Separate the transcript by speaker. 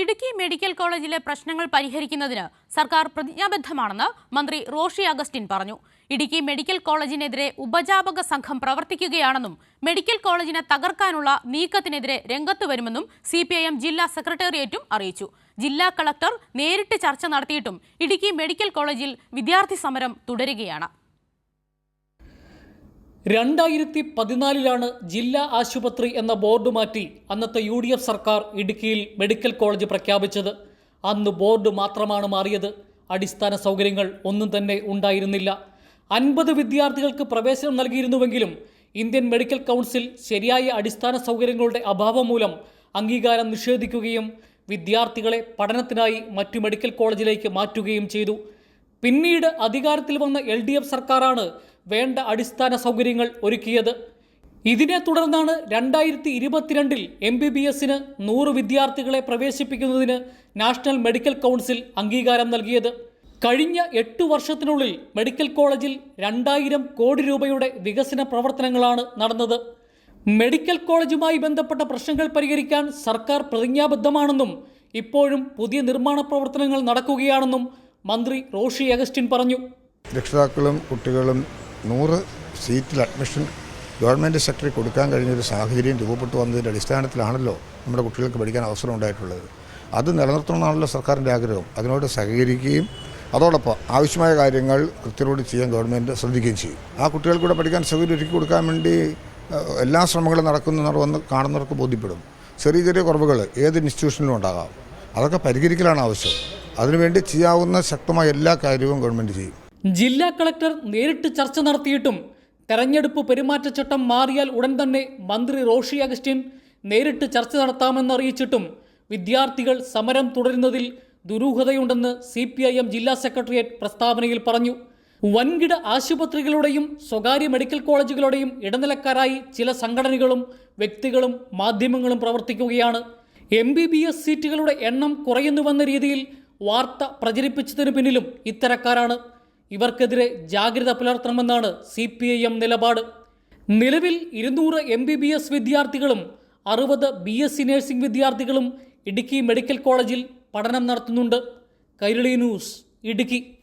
Speaker 1: Idukki medical കോളേജിലെ പ്രശ്നങ്ങൾ പരിഹരിക്കുന്നതിന് സർക്കാർ പ്രതിജ്ഞാബദ്ധമാണെന്ന് മന്ത്രി റോഷി അഗസ്റ്റിൻ പറഞ്ഞു. ഇടുക്കി മെഡിക്കൽ കോളേജിനെതിരെ ഉപജാപക സംഘം പ്രവർത്തിക്കുകയാണെന്നും മെഡിക്കൽ കോളേജിനെ തകർക്കാനുള്ള നീക്കത്തിനെതിരെ രംഗത്ത് വരുമെന്നും സി ജില്ലാ സെക്രട്ടേറിയറ്റും അറിയിച്ചു. ജില്ലാ കളക്ടർ നേരിട്ട് ചർച്ച നടത്തിയിട്ടും ഇടുക്കി മെഡിക്കൽ കോളേജിൽ വിദ്യാർത്ഥി സമരം തുടരുകയാണ്.
Speaker 2: രണ്ടായിരത്തി പതിനാലിലാണ് ജില്ലാ ആശുപത്രി എന്ന ബോർഡ് മാറ്റി അന്നത്തെ യു ഡി എഫ് സർക്കാർ ഇടുക്കിയിൽ മെഡിക്കൽ കോളേജ് പ്രഖ്യാപിച്ചത്. അന്ന് ബോർഡ് മാത്രമാണ് മാറിയത്. അടിസ്ഥാന സൗകര്യങ്ങൾ ഒന്നും തന്നെ ഉണ്ടായിരുന്നില്ല. അൻപത് വിദ്യാർത്ഥികൾക്ക് പ്രവേശനം നൽകിയിരുന്നുവെങ്കിലും ഇന്ത്യൻ മെഡിക്കൽ കൗൺസിൽ ശരിയായ അടിസ്ഥാന സൗകര്യങ്ങളുടെ അഭാവം മൂലം അംഗീകാരം നിഷേധിക്കുകയും വിദ്യാർത്ഥികളെ പഠനത്തിനായി മറ്റു മെഡിക്കൽ കോളേജിലേക്ക് മാറ്റുകയും ചെയ്തു. പിന്നീട് അധികാരത്തിൽ വന്ന എൽ ഡി എഫ് സർക്കാരാണ് വേണ്ട അടിസ്ഥാന സൗകര്യങ്ങൾ ഒരുക്കിയത്. ഇതിനെ തുടർന്നാണ് രണ്ടായിരത്തി ഇരുപത്തിരണ്ടിൽ എം ബി ബി എസിന് നൂറ് വിദ്യാർത്ഥികളെ പ്രവേശിപ്പിക്കുന്നതിന് നാഷണൽ മെഡിക്കൽ കൗൺസിൽ അംഗീകാരം നൽകിയത്. കഴിഞ്ഞ എട്ട് വർഷത്തിനുള്ളിൽ മെഡിക്കൽ കോളേജിൽ രണ്ടായിരം കോടി രൂപയുടെ വികസന പ്രവർത്തനങ്ങളാണ് നടന്നത്. മെഡിക്കൽ കോളേജുമായി ബന്ധപ്പെട്ട പ്രശ്നങ്ങൾ പരിഹരിക്കാൻ സർക്കാർ പ്രതിജ്ഞാബദ്ധമാണെന്നും ഇപ്പോഴും പുതിയ നിർമ്മാണ പ്രവർത്തനങ്ങൾ നടക്കുകയാണെന്നും മന്ത്രി റോഷി അഗസ്റ്റിൻ പറഞ്ഞു.
Speaker 3: രക്ഷിതാക്കളും കുട്ടികളും നൂറ് സീറ്റിൽ അഡ്മിഷൻ ഗവൺമെന്റ് സെക്രട്ടറി കൊടുക്കാൻ കഴിഞ്ഞ ഒരു സാഹചര്യം രൂപപ്പെട്ടു വന്നതിന്റെ അടിസ്ഥാനത്തിലാണല്ലോ നമ്മുടെ കുട്ടികൾക്ക് പഠിക്കാൻ അവസരം ഉണ്ടായിട്ടുള്ളത്. അത് നിലനിർത്തണമെന്നാണല്ലോ സർക്കാരിന്റെ ആഗ്രഹം. അതിനോട് സഹകരിക്കുകയും അതോടൊപ്പം ആവശ്യമായ കാര്യങ്ങൾ കൃത്യതയോട് ചെയ്യാൻ ഗവൺമെന്റ് ശ്രദ്ധിക്കുകയും ചെയ്യും. ആ കുട്ടികൾക്കൂടെ പഠിക്കാൻ സൗകര്യം ഒരുക്കി കൊടുക്കാൻ വേണ്ടി എല്ലാ ശ്രമങ്ങളും നടക്കുന്നവർ വന്ന് കാണുന്നവർക്ക് ബോധ്യപ്പെടും. ചെറിയ ചെറിയ കുറവുകൾ ഏത് ഇൻസ്റ്റിറ്റ്യൂഷനിലും ഉണ്ടാകാം. അതൊക്കെ പരിഹരിക്കലാണ് ആവശ്യം. അതിനുവേണ്ടി ചെയ്യാവുന്ന ശക്തമായ എല്ലാ കാര്യവും ഗവൺമെന്റ് ചെയ്യും.
Speaker 2: ജില്ലാ കളക്ടർ നേരിട്ട് ചർച്ച നടത്തിയിട്ടും തെരഞ്ഞെടുപ്പ് പെരുമാറ്റച്ചട്ടം മാറിയാൽ ഉടൻ തന്നെ മന്ത്രി റോഷി അഗസ്റ്റിൻ നേരിട്ട് ചർച്ച നടത്താമെന്നറിയിച്ചിട്ടും വിദ്യാർത്ഥികൾ സമരം തുടരുന്നതിൽ ദുരൂഹതയുണ്ടെന്ന് സി പി ഐ എം ജില്ലാ സെക്രട്ടേറിയറ്റ് പ്രസ്താവനയിൽ പറഞ്ഞു. വൻകിട ആശുപത്രികളുടെയും സ്വകാര്യ മെഡിക്കൽ കോളേജുകളുടെയും ഇടനിലക്കാരായി ചില സംഘടനകളും വ്യക്തികളും മാധ്യമങ്ങളും പ്രവർത്തിക്കുകയാണ്. എം ബി ബി എസ് സീറ്റുകളുടെ എണ്ണം കുറയുന്നുവെന്ന രീതിയിൽ വാർത്ത പ്രചരിപ്പിച്ചതിന് പിന്നിലും ഇത്തരക്കാരാണ്. ഇവർക്കെതിരെ ജാഗ്രത പുലർത്തണമെന്നാണ് സി പി ഐ എം നിലപാട്. നിലവിൽ ഇരുന്നൂറ് എം ബി ബി എസ് വിദ്യാർത്ഥികളും അറുപത് ബി എസ് സി നഴ്സിംഗ് വിദ്യാർത്ഥികളും ഇടുക്കി മെഡിക്കൽ കോളേജിൽ പഠനം നടത്തുന്നുണ്ട്. കൈരളി ന്യൂസ് ഇടുക്കി.